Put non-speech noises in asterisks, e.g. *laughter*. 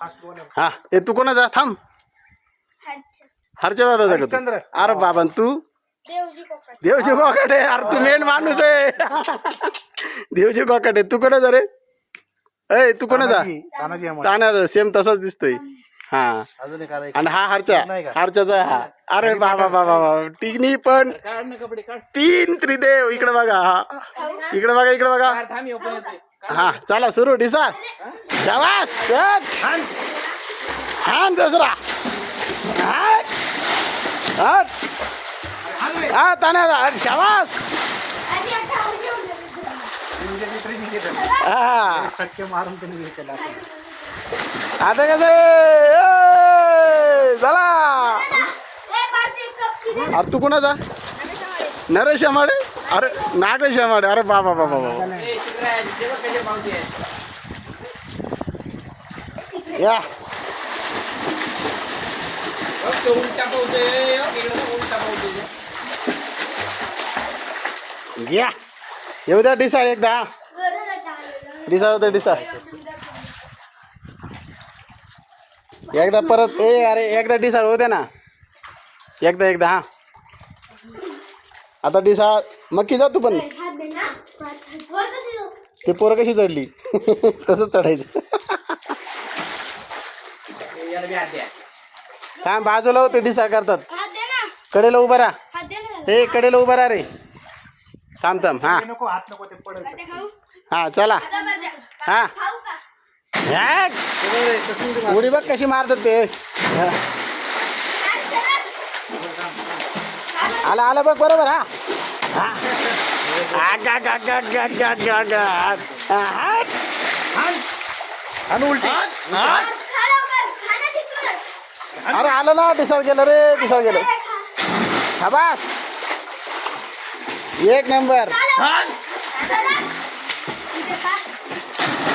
हा ए तू कोणाचा? थांब. हरच्या. दादाचा का हरिश्चंद्र. तू? अरे बाबा तू? देवजी कोकाटे अरे तू मेन माणूस आहे. देवजी कोकाटे तू कोणाचा रे? ए तू कोणाचा? तानाजी तानाजी अमर ताना सेम तसाच दिसतोय. हा. अजून एक आला आणि हा हरच्या. नाही का? हरच्याचा हा. अरे बाबा बाबा बाबा. तिन्ही पण काढ ना कपडे काढ. तीन त्रिदेव. इकडे बघा हा. इकडे बघा इकडे बघा. हा चला सुरू शाबास छान. छान दुसरा. हा ताना शाबास. आता कसं चला. अरे तू कोणाचा? नरेश आमाडे? अरे, नागेश आमाडे अरे बाबा बाबा बाबा या। या। येऊ द्या डिसाळ एकदा डिसाळ होतं डिसाळ एकदा परत, ए, अरे, एकदा डिसाळ होऊ द्या ना। एकदा एकदा, हा। आता डिसाळ मक्की जा तू पण. ते पोरं कशी चढली? *laughs* तसंच चढायचं. काय बाजूला होते डिसाळ करतात. कडेला उभा राहा. हे कडेला उभा राहा रे. थांब थांब हा. ते नको हात नको ते पडेल हा चला. हा. उडी बघ कशी मारतात ते. आला आला बघ बरोबर हा. हा. आ, गा, गा, गा, गा, गा, गा, गा. हा, हाट. आणि उलटी. अरे आलं ना डिसाव गेलं रे डिसाव गेलं. शाबास एक नंबर.